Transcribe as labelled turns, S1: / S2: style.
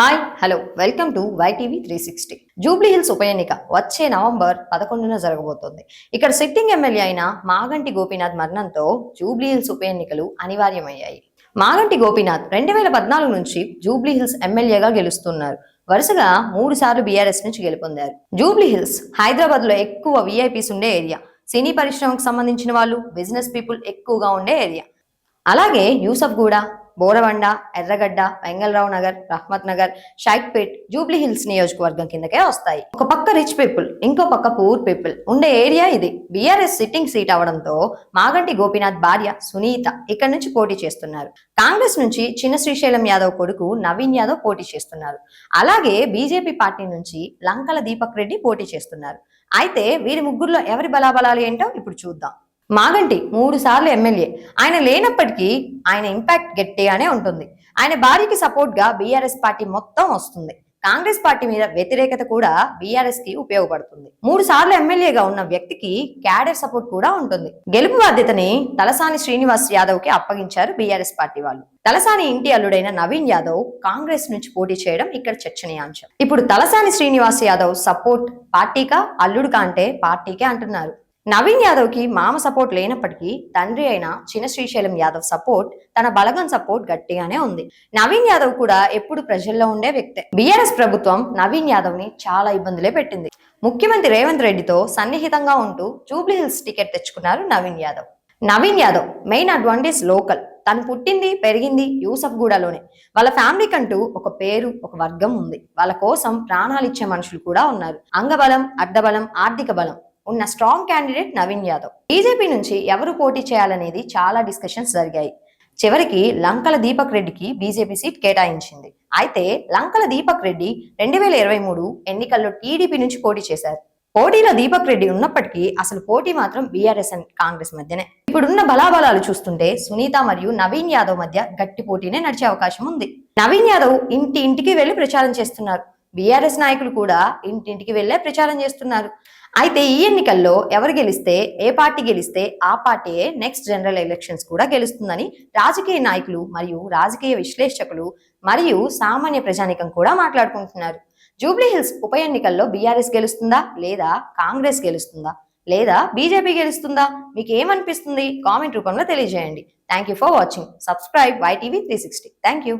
S1: Hi hello welcome to YTV three sixty Jubilee Hills ఉప ఎన్నిక వచ్చే నవంబర్ పదకొండున జరగబోతోంది. ఇక్కడ సిట్టింగ్ ఎమ్మెల్యే అయిన మాగంటి గోపీనాథ్ మరణంతో జూబ్లీ హిల్స్ ఉప ఎన్నికలు అనివార్యమయ్యాయి. మాగంటి గోపీనాథ్ రెండు వేల పద్నాలుగు నుంచి జూబ్లీ హిల్స్ ఎమ్మెల్యేగా గెలుస్తున్నారు. వరుసగా మూడు సార్లు బీఆర్ఎస్ నుంచి గెలుపొందారు. జూబ్లీ హిల్స్ హైదరాబాద్లో ఎక్కువ విఐపీస్ ఉండే ఏరియా. సినీ పరిశ్రమకు సంబంధించిన వాళ్ళు బిజినెస్ పీపుల్ ఎక్కువగా ఉండే ఏరియా. అలాగే యూసఫ్ గూడ బోరవండ ఎర్రగడ్డ వెంగళరావు నగర్ రహ్మత్ నగర్ షైక్పేట్ జూబ్లీ హిల్స్ నియోజకవర్గం కిందకే వస్తాయి. ఒక పక్క రిచ్ పీపుల్ ఇంకో పక్క పూర్ పీపుల్. ఉండే ఏరియా ఇది. బీఆర్ఎస్ సిట్టింగ్ సీట్ అవడంతో మాగంటి గోపీనాథ్ భార్య సునీత ఇక్కడ నుంచి పోటీ చేస్తున్నారు. కాంగ్రెస్ నుంచి చిన్న శ్రీశైలం యాదవ్ కొడుకు నవీన్ యాదవ్ పోటీ చేస్తున్నారు. అలాగే బీజేపీ పార్టీ నుంచి లంకల దీపక్ రెడ్డి పోటీ చేస్తున్నారు. అయితే వీరి ముగ్గురులో ఎవరి బలాబలాలు ఏంటో ఇప్పుడు చూద్దాం. మాగంటి మూడు సార్లు ఎమ్మెల్యే. ఆయన లేనప్పటికీ ఆయన ఇంపాక్ట్ గట్టిగానే ఉంటుంది. ఆయన భార్యకి సపోర్ట్గా బీఆర్ఎస్ పార్టీ మొత్తం వస్తుంది. కాంగ్రెస్ పార్టీ మీద వ్యతిరేకత కూడా బీఆర్ఎస్కి ఉపయోగపడుతుంది. మూడు సార్లు ఎమ్మెల్యేగా ఉన్న వ్యక్తికి క్యాడర్ సపోర్ట్ కూడా ఉంటుంది. గెలుపు బాధ్యతని తలసాని శ్రీనివాస్ యాదవ్కి అప్పగించారు బీఆర్ఎస్ పార్టీ వాళ్ళు. తలసాని ఇంటి అల్లుడైన నవీన్ యాదవ్ కాంగ్రెస్ నుంచి పోటీ చేయడం ఇక్కడ చర్చనీయాంశం. ఇప్పుడు తలసాని శ్రీనివాస్ యాదవ్ సపోర్ట్ పార్టీకా అల్లుడుకా అంటే పార్టీకే అంటున్నారు. నవీన్ యాదవ్కి మామ సపోర్ట్ లేనప్పటికీ తండ్రి అయిన చిన్న శ్రీశైలం యాదవ్ సపోర్ట్ తన బలగం సపోర్ట్ గట్టిగానే ఉంది. నవీన్ యాదవ్ కూడా ఎప్పుడు ప్రజల్లో ఉండే వ్యక్తే. బీఆర్ఎస్ ప్రభుత్వం నవీన్ యాదవ్ని చాలా ఇబ్బందులే పెట్టింది. ముఖ్యమంత్రి రేవంత్ రెడ్డితో సన్నిహితంగా ఉంటూ జూబ్లీహిల్స్ టికెట్ తెచ్చుకున్నారు Naveen Yadav. Naveen Yadav main advantage local. తను పుట్టింది పెరిగింది యూసఫ్ గూడలోనే. వాళ్ళ ఫ్యామిలీ కంటూ ఒక పేరు ఒక వర్గం ఉంది. వాళ్ళ కోసం ప్రాణాలు ఇచ్చే మనుషులు కూడా ఉన్నారు. అంగబలం అడ్డబలం ఆర్థిక బలం. ఉన్న strong candidate Naveen Yadav. BJP నుంచి ఎవరు పోటీ చేయాలనేది చాలా డిస్కషన్స్ జరిగాయి. చివరికి లంకల దీపక్ రెడ్డికి బీజేపీ సీట్ కేటాయించింది. అయితే లంకల దీపక్ రెడ్డి రెండు వేల ఇరవై మూడు ఎన్నికల్లో టీడీపీ నుంచి పోటీ చేశారు. పోటీలో దీపక్ రెడ్డి ఉన్నప్పటికీ అసలు పోటీ మాత్రం బీఆర్ఎస్ అండ్ కాంగ్రెస్ మధ్యనే. ఇప్పుడున్న బలాబలాలు చూస్తుంటే సునీత మరియు నవీన్ యాదవ్ మధ్య గట్టి పోటీనే నడిచే అవకాశం ఉంది. నవీన్ యాదవ్ ఇంటి ఇంటికి వెళ్ళి ప్రచారం చేస్తున్నారు. బీఆర్ఎస్ నాయకులు కూడా ఇంటింటికి వెళ్ళే ప్రచారం చేస్తున్నారు. అయితే ఈ ఎన్నికల్లో ఎవరు గెలిస్తే ఏ పార్టీ గెలిస్తే ఆ పార్టీయే నెక్స్ట్ జనరల్ ఎలక్షన్స్ కూడా గెలుస్తుందని రాజకీయ నాయకులు మరియు రాజకీయ విశ్లేషకులు మరియు సామాన్య ప్రజానికం కూడా మాట్లాడుకుంటున్నారు. జూబ్లీహిల్స్ ఉప ఎన్నికల్లో బీఆర్ఎస్ గెలుస్తుందా లేదా కాంగ్రెస్ గెలుస్తుందా లేదా బీజేపీ గెలుస్తుందా? మీకు ఏమనిపిస్తుంది? కామెంట్ రూపంలో తెలియజేయండి. Thank you for watching subscribe YTV three sixty thank you